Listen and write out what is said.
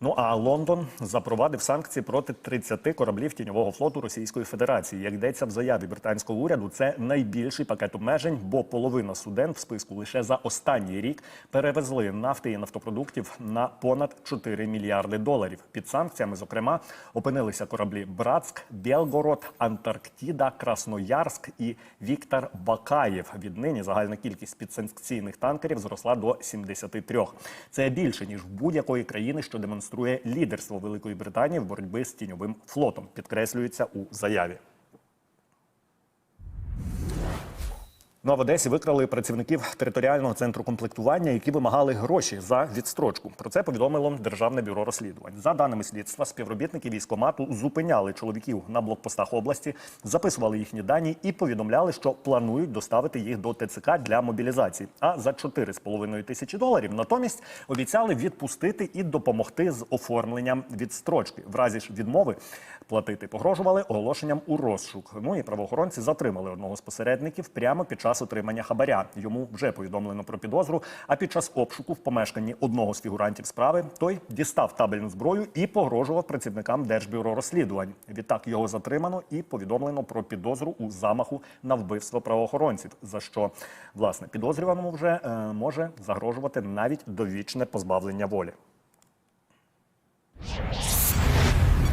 Ну а Лондон запровадив санкції проти 30 кораблів тіньового флоту Російської Федерації. Як йдеться в заяві британського уряду, це найбільший пакет обмежень, бо половина суден в списку лише за останній рік перевезли нафти і нафтопродуктів на понад 4 мільярди доларів. Під санкціями, зокрема, опинилися кораблі Братськ, Белгород, Антарктида, Красноярськ і Віктор Бакаєв. Віднині загальна кількість підсанкційних танкерів зросла до 73. Це більше ніж в будь-якої країни, що демонструє лідерство Великої Британії в боротьбі з тіньовим флотом. Підкреслюється у заяві. Ну а в Одесі викрали працівників територіального центру комплектування, які вимагали гроші за відстрочку. Про це повідомило Державне бюро розслідувань. За даними слідства, співробітники військомату зупиняли чоловіків на блокпостах області, записували їхні дані і повідомляли, що планують доставити їх до ТЦК для мобілізації. А за 4,5 тисячі доларів натомість обіцяли відпустити і допомогти з оформленням відстрочки. В разі ж відмови платити погрожували оголошенням у розшук. Ну і правоохоронці затримали одного з посередників прямо під час отримання хабаря. Йому вже повідомлено про підозру. А під час обшуку в помешканні одного з фігурантів справи той дістав табельну зброю і погрожував працівникам Держбюро розслідувань. Відтак його затримано і повідомлено про підозру у замаху на вбивство правоохоронців. За що власне підозрюваному вже е, може загрожувати навіть довічне позбавлення волі.